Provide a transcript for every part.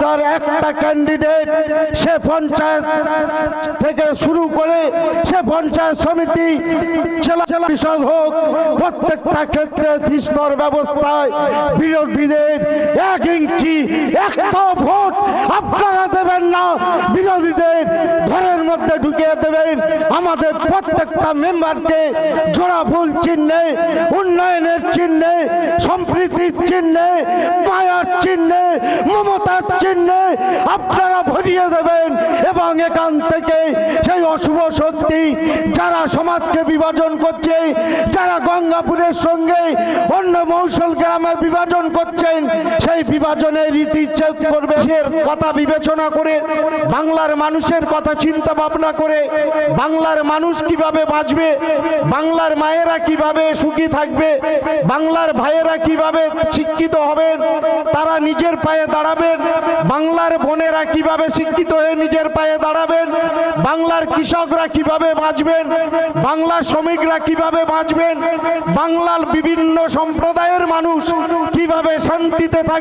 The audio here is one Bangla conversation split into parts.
তার একটা ক্যান্ডিডেট সে পঞ্চায়েত থেকে শুরু করে সে পঞ্চায়েত সমিতি, জেলা পরিষদ হোক, প্রত্যেকটা ক্ষেত্রে স্তর ব্যবস্থায় বিরোধীদের এক ইঞ্চি, একটা ভোট আপনারা দেবেন না। বিরোধীদের ঘরের মধ্যে ঢুকিয়ে দেবেন। আমাদের প্রত্যেকটা মেম্বারকে জোড়া ফুল চিহ্নে, উন্নয়নের চিহ্নে, সম্প্রীতির চিহ্নে মায়ার চিহ্নে, মমতার চিহ্নে আপনারা ভরিয়ে দেবেন এবং এখান থেকে সেই অশুভ শক্তি যারা সমাজকে বিভাজন করছে, যারা গঙ্গাপুরের সঙ্গে অন্য মৌসল গ্রামে বিভাজন করছেন সেই বিভাজনের রীতিচ্ছেদ করবে। কথা বিবেচনা করে, বাংলার মানুষের কথা চিন্তা ভাবনা করে, বাংলার মানুষ কীভাবে বাঁচবে, বাংলার মায়েরা কীভাবে সুখী থাকবে, বাংলার ভাইয়েরা কীভাবে শিক্ষিত হবেন, তারা নিজের পায়ে দাঁড়াবেন, বাংলার বোনেরা কীভাবে শিক্ষিত হয়ে নিজের পায়ে দাঁড়াবেন, বাংলার কৃষকরা কীভাবে বাঁচবেন, বাংলার শ্রমিকরা কীভাবে বাঁচবেন, বাংলার বিভিন্ন সম্প্রদায়ের মানুষ কীভাবে শান্তিতে থাকবে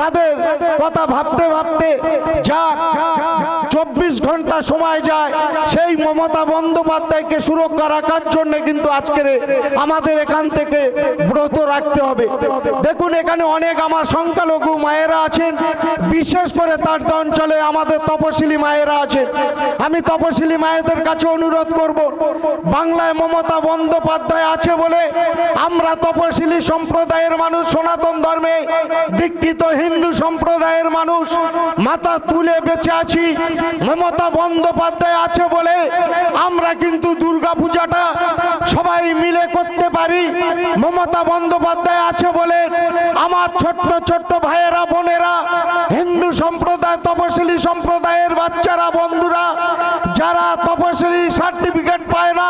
তাদের কথা ভাবতে ভাবতে যার চব্বিশ ঘণ্টা সময় যায়, সেই মমতা বন্দ্যোপাধ্যায়কে সুরক্ষা রাখার জন্য কিন্তু আজকের আমাদের এখান থেকে ব্রত রাখতে হবে। দেখুন, এখানে অনেক আমার সংখ্যালঘু মায়েরা আছেন, বিশেষ করে তার অঞ্চলে আমাদের তপশিলি মায়েরা আছেন। আমি তপশিলি মায়েদের কাছে অনুরোধ করব, বাংলায় মমতা বন্দ্যোপাধ্যায় আছে বলে আমরা তপশিলি সম্প্রদায়ের মানুষ সনাতন ধর্মে দীক্ষিত হিন্দু সম্প্রদায়ের মানুষ মাথা তুলে বেঁচে আছি, মমতা বন্দ্যোপাধ্যায় আছে বলে আমরা কিন্তু দুর্গা পূজাটা সবাই মিলে করতে পারি। মমতা বন্দ্যোপাধ্যায় আছে বলে আমার ছোট্ট ছোট্ট ভাইয়েরা, বোনেরা, হিন্দু সম্প্রদায় তপশিলি সম্প্রদায়ের বাচ্চারা, বন্ধুরা, যারা তপশিলি সার্টিফিকেট পায় না,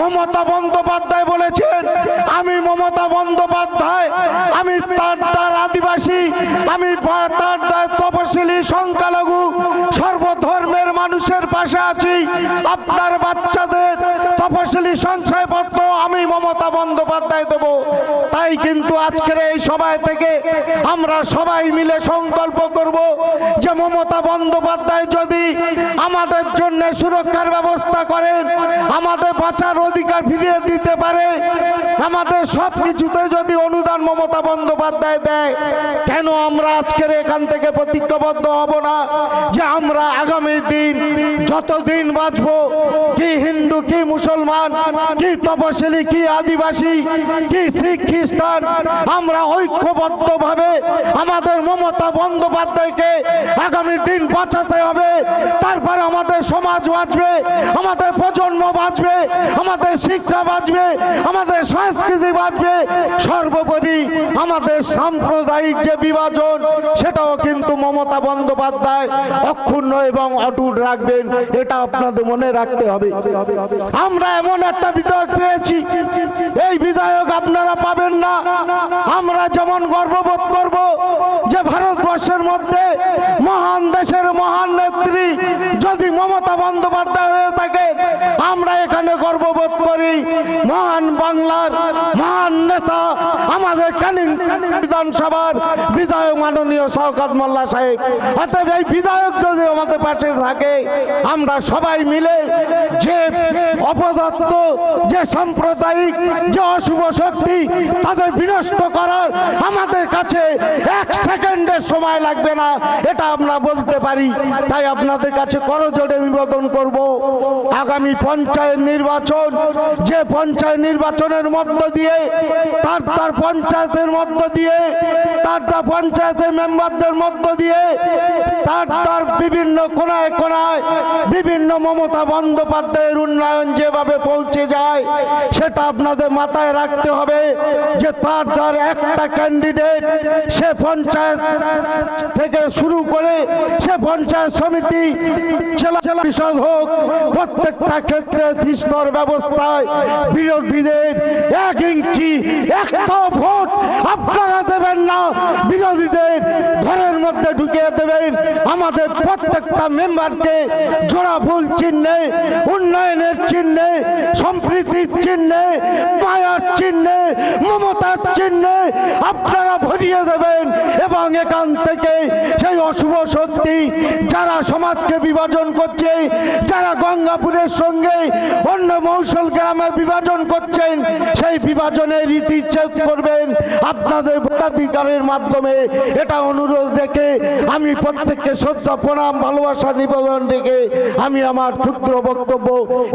মমতা বন্দ্যোপাধ্যায় বলেছেন, আমি মমতা বন্দ্যোপাধ্যায়, আমি তার তার আদিবাসী আমি তপশিলি সংখ্যালঘু সর্বধর্মের মানুষের পাশে আছি। আপনার বাচ্চাদের তপশিলি সংশয়পত্র, আমি মমতা বন্দ্যোপাধ্যায় দেব। তাই কিন্তু আজকের এই সভায় থেকে আমরা সবাই মিলে সংকল্প করব যে মমতা বন্দ্যোপাধ্যায় যদি আমাদের জন্য সুরক্ষার ব্যবস্থা করেন, আমাদের বাঁচার অধিকার ফিরিয়ে দিতে পারে, আমাদের সব কিছুতে যদি অনুদান মমতা বন্দ্যোপাধ্যায় দেয়, কেন আমরা আজকের এখান থেকে প্রতিজ্ঞাবদ্ধ হব না যে আমরা আগামী দিন যতদিন বাঁচবো, কি হিন্দু, কি মুসলমান কি তপশিলি কি আদিবাসী, কি শিখ খ্রিস্টান, আমরা ঐক্যবদ্ধ ভাবে আমাদের মমতা বন্দ্যোপাধ্যায়কে আগামী দিন বাঁচাতে হবে। তারপরে আমাদের সমাজ বাঁচবে, আমাদের প্রজন্ম বাঁচবে, আমাদের শিক্ষা বাঁচবে, আমাদের সংস্কৃতি বাঁচবে। সর্বোপরি আমাদের সাম্প্রদায়িক যে বিভাজন, সেটাও কিন্তু মমতা বন্দ্যোপাধ্যায় অক্ষুণ্ণ এবং অটুট রাখবেন, এটা আপনাদের মনে রাখতে হবে। আমরা এমন একটা বিধায়ক পেয়েছি। এই বিধায়ক আপনারা পাবেন না। আমরা যেমন গর্ববোধ করব যে ভারতবর্ষের মধ্যে মহান দেশের মহান নেত্রী যদি মমতা বন্দ্যোপাধ্যায় হয়ে থাকে, আমরা এখানে গর্ববোধ করি। মহান বাংলার মহান নেতা আমাদের ক্যানিং বিধানসভার বিধায়ক মাননীয় শওকত মোল্লা সাহেব। অতএব এই বিধায়ক যদি আমাদের পাশে থাকে, আমরা সবাই মিলে যে অপদত্ত যে সাম্প্রদায়িক, যে অশুভ শক্তি, তাদের বিনষ্ট করার আমাদের সেকেন্ডের সময় লাগবে না, এটা আমরা বলতে পারি। তাই আপনাদের কাছে করজোড়ে নিবেদন করব। আগামী পঞ্চায়েত নির্বাচন, যে পঞ্চায়েত নির্বাচনের মধ্য দিয়ে, তার তার পঞ্চায়েতের মধ্য দিয়ে তার তার পঞ্চায়েতের মেম্বারদের মধ্য দিয়ে তার তার বিভিন্ন কোনায় কোনায় বিভিন্ন মমতা বন্দ্যোপাধ্যায়ের উন্নয়ন যেভাবে পৌঁছে যায়, সেটা আপনাদের মাথায় রাখতে হবে যে তার তার একটা ক্যান্ডিডেট সে পঞ্চায়েত থেকে শুরু করে সে পঞ্চায়েত সমিতি জেলা জেলা পরিষদ হোক, প্রত্যেকটা ক্ষেত্রে স্তর ব্যবস্থায় বিরোধীদের এক ইঞ্চি, একটা ভোট আপনারা দেবেন না, বিরোধীদের ঘরের মধ্যে ঢুকিয়ে দেবেন। আমাদের প্রত্যেকটা মেম্বারকে জোড়া ভুল চিহ্নে, উন্নয়নের চিহ্নে সম্প্রীতির চিহ্নে, মায়ার চিহ্নে, মমতার চিহ্নে আপনারা ভরিয়ে দেবেন এবং এখান থেকে সেই অশুভ শক্তি যারা সমাজকে বিভাজন করছে, যারা গঙ্গাপুরের সঙ্গে অন্য মৌসল গ্রামে বিভাজন করছেন, সেই বিভাজনের রীতিচ্ছেদ করবেন। আপনাদের ভোটাধিকারের মাধ্যমে এটা অনুরোধ রেখে আমি প্রত্যেককে শ্রদ্ধা, প্রণাম, ভালোবাসা, নিবেদন রেখে আমি আমার ক্ষুদ্র বক্তব্য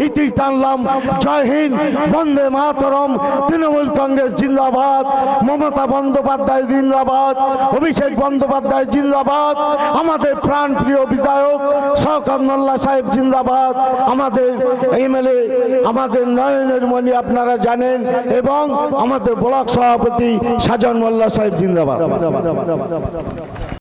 ইতি টানলাম। জয় হিন্দ বন্দে মাতরম। তৃণমূল কংগ্রেস জিন্দাবাদ। মমতা বন্দ্যোপাধ্যায় জিন্দাবাদ। অভিষেক বন্দ্যোপাধ্যায় জিন্দাবাদ। আমাদের প্রাণ প্রিয় বিধায়ক শওকত মোল্লা সাহেব জিন্দাবাদ। আমাদের এমএলএ, আমাদের নয়নের মণি আপনারা জানেন এবং আমাদের ব্লক সভাপতি সাজন মোল্লা সাহেব জিন্দাবাদ।